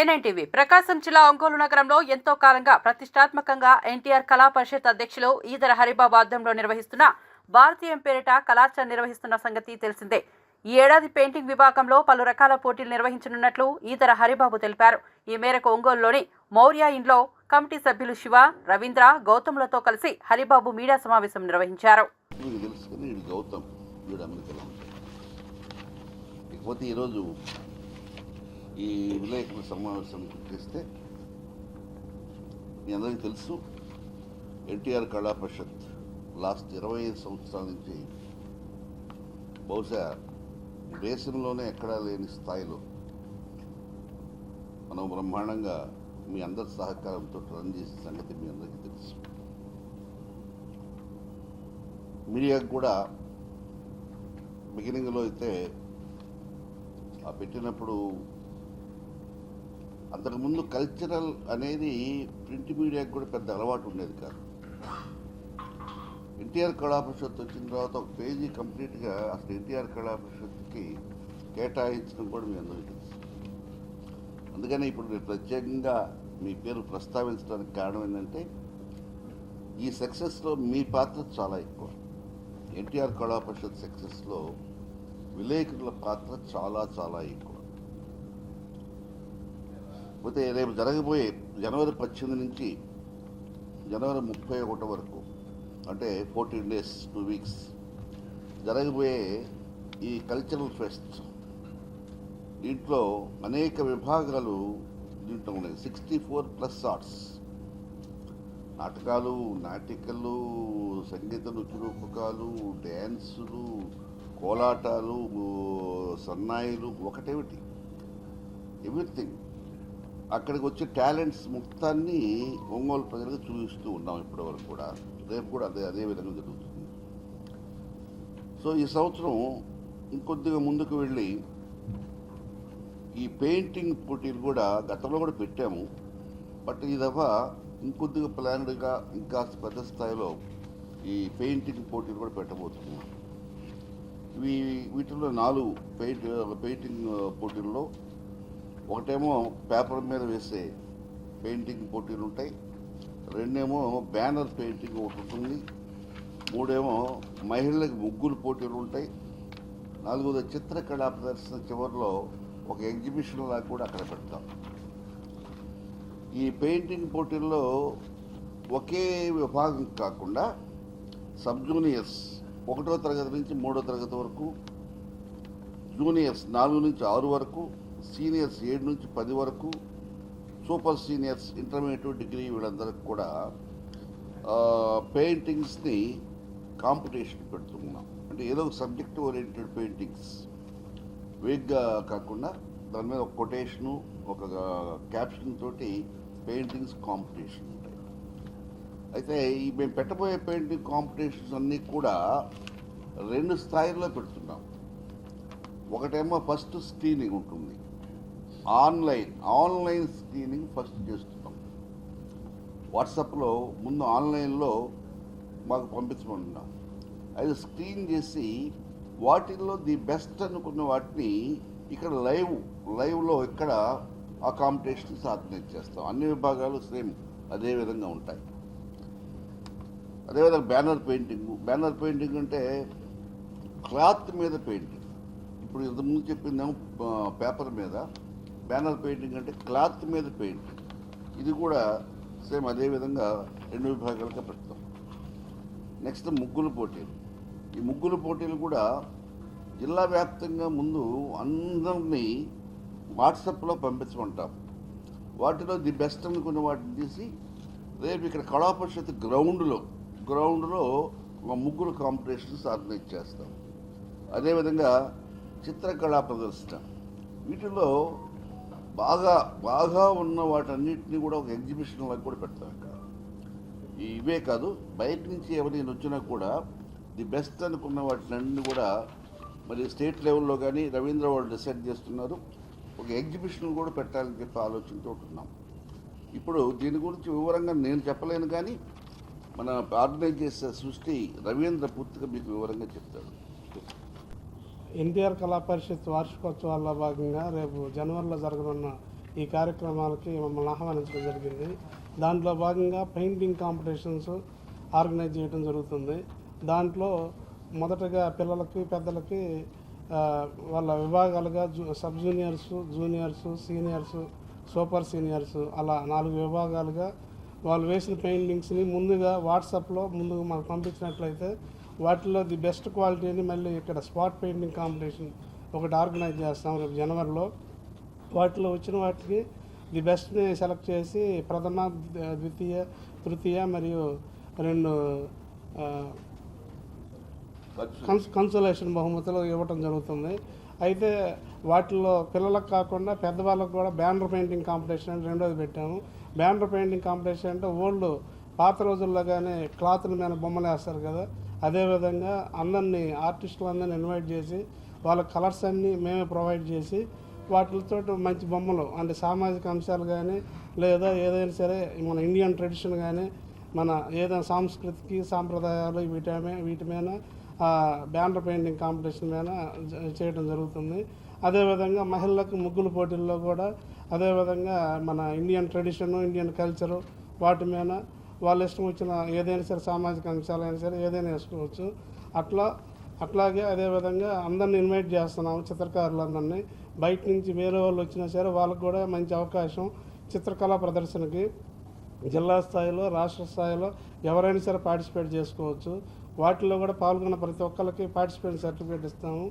ఏనేంటివి ప్రకాశం జిల్లా ఒంగోలు నగరంలో ఎంతో కాలంగా ప్రతిష్టాత్మకంగా ఎన్టీఆర్ కళా పరిషత్ అధ్యక్షులు ఈదర హరిబాబు ఆధ్వర్యంలో నిర్వహిస్తున్న భారతీయం పేరిట కళాచర నిర్వహిస్తున్న సంగతి తెలిసిందే. ఈ ఏడాది పెయింటింగ్ విభాగంలో పలు రకాల పోటీలు నిర్వహించనున్నట్లు ఈదర హరిబాబు తెలిపారు. ఈ మేరకు ఒంగోలులోని మౌర్య ఇంట్లో కమిటీ సభ్యులు శివ రవీంద్ర గౌతమ్లతో కలిసి హరిబాబు మీడియా సమావేశం నిర్వహించారు. ఈరోజు ఈ విలేకరుల సమావేశం గుర్తిస్తే మీ అందరికీ తెలుసు ఎన్టీఆర్ కళా పరిషత్ లాస్ట్ ఇరవై ఐదు సంవత్సరాల నుంచి బహుశా దేశంలోనే ఎక్కడా లేని స్థాయిలో మనం బ్రహ్మాండంగా మీ అందరి సహకారంతో రన్ చేసిన సంగతి మీ అందరికీ తెలుసు. మీడియాకు కూడా బిగినింగ్లో అయితే ఆ పెట్టినప్పుడు అంతకుముందు కల్చరల్ అనేది ప్రింట్ మీడియాకి కూడా పెద్ద అలవాటు ఉండేది కాదు. ఎన్టీఆర్ కళాపరిషత్ వచ్చిన తర్వాత ఒక పేజీ కంప్లీట్గా అసలు ఎన్టీఆర్ కళాపరిషత్కి కేటాయించడం కూడా మీ అందరికీ తెలుసు. అందుకని ఇప్పుడు నేను ప్రత్యేకంగా మీ పేరు ప్రస్తావించడానికి కారణం ఏంటంటే ఈ సక్సెస్లో మీ పాత్ర చాలా ఎక్కువ. ఎన్టీఆర్ కళాపరిషత్ సక్సెస్లో విలేకరుల పాత్ర చాలా చాలా ఎక్కువ. పోతే రేపు జరగబోయే జనవరి పద్దెనిమిది నుంచి జనవరి ముప్పై ఒకటి వరకు అంటే ఫోర్టీన్ డేస్ టూ వీక్స్ జరగబోయే ఈ కల్చరల్ ఫెస్ట్ దీంట్లో అనేక విభాగాలు దీంట్లో ఉన్నాయి. సిక్స్టీ ఫోర్ ప్లస్ ఆర్ట్స్ నాటకాలు నాటికలు సంగీత నృత్య రూపకాలు డ్యాన్సులు కోలాటాలు సన్నాయిలు ఒకటేమిటి? ఎవ్రీథింగ్. అక్కడికి వచ్చే టాలెంట్స్ మొత్తాన్ని ఒంగోలు ప్రజలకు చూపిస్తూ ఉన్నాం ఇప్పటివరకు కూడా. రేపు కూడా అదే అదే విధంగా జరుగుతుంది. సో ఈ సంవత్సరం ఇంకొద్దిగా ముందుకు వెళ్ళి ఈ పెయింటింగ్ పోటీలు కూడా గతంలో కూడా పెట్టాము. బట్ ఈ దఫా ఇంకొద్దిగా ప్లాన్డ్గా ఇంకా పెద్ద స్థాయిలో ఈ పెయింటింగ్ పోటీలు కూడా పెట్టబోతున్నాం. ఇవి వీటిలో నాలుగు పెయింట్ పెయింటింగ్ పోటీల్లో ఒకటేమో పేపర్ మీద వేసే పెయింటింగ్ పోటీలు ఉంటాయి రెండేమో బ్యానర్ పెయింటింగ్ ఒకటి ఉంటుంది మూడేమో మహిళలకు ముగ్గులు పోటీలు ఉంటాయి నాలుగోది చిత్రకళా ప్రదర్శన చివరిలో ఒక ఎగ్జిబిషన్ లాగా కూడా అక్కడ పెడతాం. ఈ పెయింటింగ్ పోటీల్లో ఒకే విభాగం కాకుండా సబ్ జూనియర్స్ ఒకటో తరగతి నుంచి మూడో తరగతి వరకు జూనియర్స్ నాలుగు నుంచి ఆరు వరకు సీనియర్స్ ఏడు నుంచి పది వరకు సూపర్ సీనియర్స్ ఇంటర్మీడియట్ డిగ్రీ వీళ్ళందరికి కూడా పెయింటింగ్స్ని కాంపిటీషన్ పెడుతున్నాం. అంటే ఏదో ఒక సబ్జెక్ట్ ఓరియంటెడ్ పెయింటింగ్స్. వేగ్గా కాకుండా దాని మీద ఒక కొటేషను ఒక క్యాప్షన్ తోటి పెయింటింగ్స్ కాంపిటీషన్ ఉంటాయి. అయితే ఈ మేము పెట్టబోయే పెయింటింగ్ కాంపిటీషన్స్ అన్నీ కూడా రెండు స్థాయిల్లో పెడుతున్నాం. ఒకటేమో ఫస్ట్ స్క్రీనింగ్ ఉంటుంది. ఆన్లైన్ ఆన్లైన్ స్క్రీనింగ్ ఫస్ట్ చేస్తున్నాం వాట్సాప్లో ముందు ఆన్లైన్లో మాకు పంపించమంటున్నాం అది స్క్రీన్ చేసి వాటిల్లో ది బెస్ట్ అనుకున్న వాటిని ఇక్కడ లైవ్ లైవ్లో ఇక్కడ ఆ కాంపిటీషన్స్ చేస్తాం. అన్ని విభాగాలు సేమ్ అదే విధంగా ఉంటాయి. అదేవిధంగా బ్యానర్ పెయింటింగ్ బ్యానర్ పెయింటింగ్ అంటే క్లాత్ మీద పెయింటింగ్. ఇప్పుడు ఇంతకుముందు చెప్పిందేమో పేపర్ మీద. బ్యానర్ పెయింటింగ్ అంటే క్లాత్ మీద పెయింటింగ్ ఇది కూడా సేమ్ అదేవిధంగా రెండు విభాగాలుగా పెడతాం. నెక్స్ట్ ముగ్గులు పోటీలు. ఈ ముగ్గులు పోటీలు కూడా జిల్లా వ్యాప్తంగా ముందు అందరినీ వాట్సాప్లో పంపించమంటాం. వాటిలో ది బెస్ట్ అనుకున్న వాటిని తీసి రేపు ఇక్కడ కళాపరిషత్ గ్రౌండ్లో గ్రౌండ్లో మా ముగ్గురు కాంపిటీషన్స్ ఆర్గనైజ్ చేస్తాం. అదేవిధంగా చిత్రకళా ప్రదర్శన. వీటిలో బాగా బాగా ఉన్న వాటన్నిటిని కూడా ఒక ఎగ్జిబిషన్ లాగా కూడా పెడతాం ఇక్కడ ఇవే కాదు బయట నుంచి ఎవరైనా వచ్చినా కూడా ది బెస్ట్ అనుకున్న వాటిని కూడా మరి స్టేట్ లెవెల్లో కానీ రవీంద్ర వాళ్ళు డిసైడ్ చేస్తున్నారు. ఒక ఎగ్జిబిషన్ కూడా పెట్టాలని చెప్పి ఆలోచనతో ఉంటున్నాం ఇప్పుడు దీని గురించి వివరంగా నేను చెప్పలేను కానీ మన ఆర్గనైజ్ చేసే సృష్టి రవీంద్ర పూర్తిగా మీకు వివరంగా చెప్తాడు. ఎన్టీఆర్ కళా పరిషత్ వార్షికోత్సవాల్లో భాగంగా రేపు జనవరిలో జరగనున్న ఈ కార్యక్రమాలకి మమ్మల్ని ఆహ్వానించడం జరిగింది. దాంట్లో భాగంగా పెయింటింగ్ కాంపిటీషన్స్ ఆర్గనైజ్ చేయడం జరుగుతుంది. దాంట్లో మొదటగా పిల్లలకి పెద్దలకి వాళ్ళ విభాగాలుగా zoo sub juniors juniors seniors super seniors అలా నాలుగు విభాగాలుగా వాళ్ళు వేసిన పెయింటింగ్స్ని ముందుగా వాట్సాప్లో ముందుగా మనకు పంపించినట్లయితే వాటిలో ది బెస్ట్ క్వాలిటీని మళ్ళీ ఇక్కడ స్పాట్ పెయింటింగ్ కాంపిటీషన్ ఒకటి ఆర్గనైజ్ చేస్తాం రేపు జనవరిలో. వాటిలో వచ్చిన వాటికి ది బెస్ట్ని సెలెక్ట్ చేసి ప్రథమ ద్వితీయ తృతీయ మరియు రెండు కన్స్ కన్సోలేషన్ బహుమతులు ఇవ్వటం జరుగుతుంది. అయితే వాటిలో పిల్లలకు కాకుండా పెద్దవాళ్ళకు కూడా బ్యానర్ పెయింటింగ్ కాంపిటీషన్ అని రెండోది పెట్టాము. బ్యానర్ పెయింటింగ్ కాంపిటీషన్ అంటే ఓల్డ్ పాత రోజుల్లోగానే క్లాత్ల మీద బొమ్మలు వేస్తారు కదా. అదేవిధంగా అందరినీ ఆర్టిస్టులందరినీ ఇన్వైట్ చేసి వాళ్ళ కలర్స్ అన్నీ మేమే ప్రొవైడ్ చేసి వాటితో మంచి బొమ్మలు అంటే సామాజిక అంశాలు కానీ లేదా ఏదైనా సరే మన ఇండియన్ ట్రెడిషన్ కానీ మన ఏదైనా సాంస్కృతికి సాంప్రదాయాలు వీటమే వీటి మీద బ్యానర్ పెయింటింగ్ కాంపిటీషన్ మీద చేయడం జరుగుతుంది. అదేవిధంగా మహిళలకు ముగ్గుల పోటీల్లో కూడా అదేవిధంగా మన ఇండియన్ ట్రెడిషన్ ఇండియన్ కల్చరు వాటి మీద వాళ్ళ ఇష్టం వచ్చిన ఏదైనా సరే సామాజిక అంశాలైనా సరే ఏదైనా వేసుకోవచ్చు అట్లా అట్లాగే అదేవిధంగా అందరిని ఇన్వైట్ చేస్తున్నాము చిత్రకారులందరినీ. బయట నుంచి వేరే వాళ్ళు వచ్చినా సరే వాళ్ళకు కూడా మంచి అవకాశం చిత్రకళా ప్రదర్శనకి. జిల్లా స్థాయిలో రాష్ట్ర స్థాయిలో ఎవరైనా సరే పార్టిసిపేట్ చేసుకోవచ్చు. వాటిలో కూడా పాల్గొన్న ప్రతి ఒక్కరికి పార్టిసిపేట్ సర్టిఫికేట్ ఇస్తాము.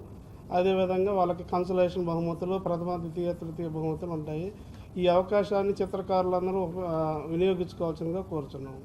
అదేవిధంగా వాళ్ళకి కన్సలేషన్ బహుమతులు ప్రథమ ద్వితీయ తృతీయ బహుమతులు ఉంటాయి. ఈ అవకాశాన్ని చిత్రకారులందరూ వినియోగించుకోవాల్సిందిగా కోరుచున్నాము.